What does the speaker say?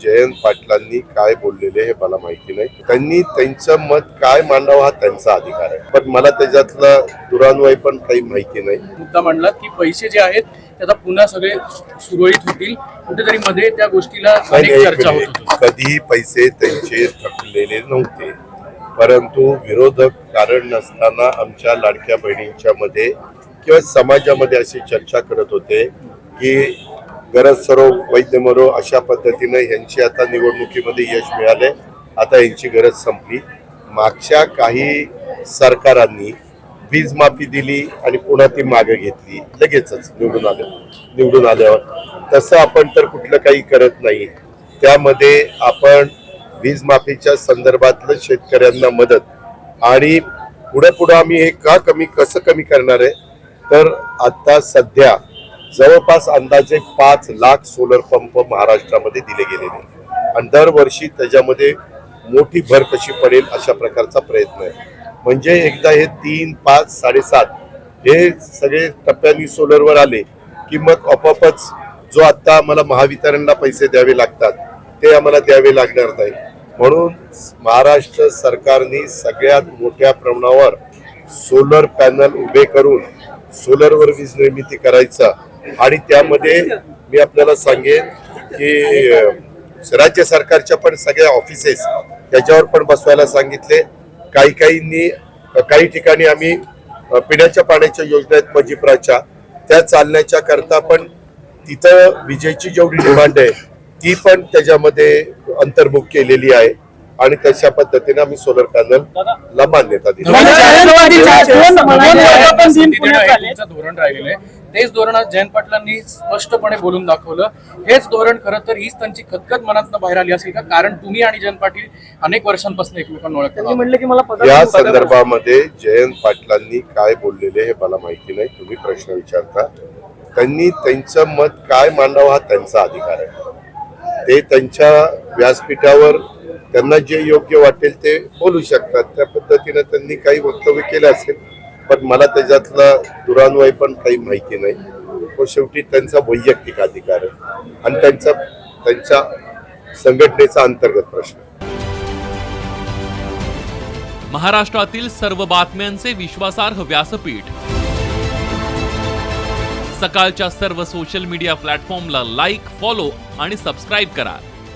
जयंत पाटलांनी काय बोललेले हे मला माहिती नाही. त्यांनी त्यांचं मत काय मांडावं हा त्यांचा अधिकार आहे. पण मला त्याच्यातलं दुरान्वय पण काही माहिती नाही. मुद्दा मांडला की पैसे जे आहेत ते आता पुन्हा सगळे सुरळीत होतील. कुठेतरी मध्ये त्या गोष्टीला अनेक चर्चा. होती. कधीही पैसे त्यांचे थकलेले नव्हते. परंतु विरोधक कारण नसताना आमच्या लाडक्या बहिणींच्या मध्ये किंवा समाजामध्ये अशी चर्चा करत होते की गरज सरो वैद्य मरो अशा पद्धतीनं यांची आता निवडणुकीमध्ये यश मिळाले आता यांची गरज संपली. मागच्या काही सरकारांनी वीज माफी दिली आणि पुन्हा ती मागे घेतली. लगेचच निवडून आले निवडून आल्यावर. तसं आपण तर कुठलं काही करत नाही. त्यामध्ये आपण वीज माफीच्या संदर्भातलं शेतकऱ्यांना मदत आणि पुढे पुढे आम्ही हे का कमी कसं कमी करणार आहे? तर आता सध्या जवळपास अंदाजे पाच लाख सोलर पंप महाराष्ट्रामध्ये दिले गेलेले आहेत. आणि दरवर्षी त्याच्यामध्ये मोठी भर कशी पडेल अशा प्रकारचा प्रयत्न आहे म्हणजे एकदा हे तीन पाच साडेसात हे सगळे टप्प्यांनी सोलरवर आले की मग आपोआपच जो आत्ता आम्हाला महावितरणला पैसे द्यावे लागतात ते आम्हाला द्यावे लागणार नाही म्हणून महाराष्ट्र सरकारने सगळ्यात मोठ्या प्रमाणावर सोलर पॅनल उभे करून सोलरवर वीज निर्मिती करायचा आणि त्यामध्ये मी आपल्याला सांगेन की राज्य सरकारच्या पण सगळ्या ऑफिसेस त्याच्यावर पण बसवायला सांगितले. काही काहींनी काही ठिकाणी आम्ही पिण्याच्या पाण्याच्या योजना आहेत मजिप्राच्या त्या चालण्याच्या करता पण तिथं विजेची जेवढी डिमांड आहे ती पण त्याच्यामध्ये अंतर्भुक केलेली आहे. आणि तशा पद्धतीने आम्ही सोलर पॅनलला मान्यता दिली. धोरण राहिलेलं आहे. तेच धोरण आज जयंत पाटलांनी स्पष्टपणे बोलून दाखवलं. हेच धोरण खरं तर हीच त्यांची खतखत मनातनं बाहेर आली असेल का? कारण तुम्ही आणि जयंत पाटील अनेक वर्षांपासून एकमेकांना ओळखता त्यांनी म्हणलं की मला या. संदर्भामध्ये जयंत पाटलांनी काय बोललेले हे मला माहिती नाही. तुम्ही प्रश्न विचारता. त्यांनी त्यांचं मत काय मांडावं हा त्यांचा अधिकार आहे. ते त्यांच्या व्यासपीठावर त्यांना जे योग्य वाटेल ते बोलू शकतात. त्या पद्धतीने त्यांनी काही वक्तव्य केलं असेल पण मला त्याच्यातला दुरान्वय पण काही माहिती नाही. तो शेवटी त्यांचा वैयक्तिक अधिकार आहे आणि त्यांचा त्यांच्या संघटनेचा अंतर्गत प्रश्न महाराष्ट्रातील सर्व बातम्यांचे विश्वासार्ह व्यासपीठ. सकाळच्या सर्व सोशल मीडिया प्लॅटफॉर्मला लाईक फॉलो आणि सबस्क्राईब करा.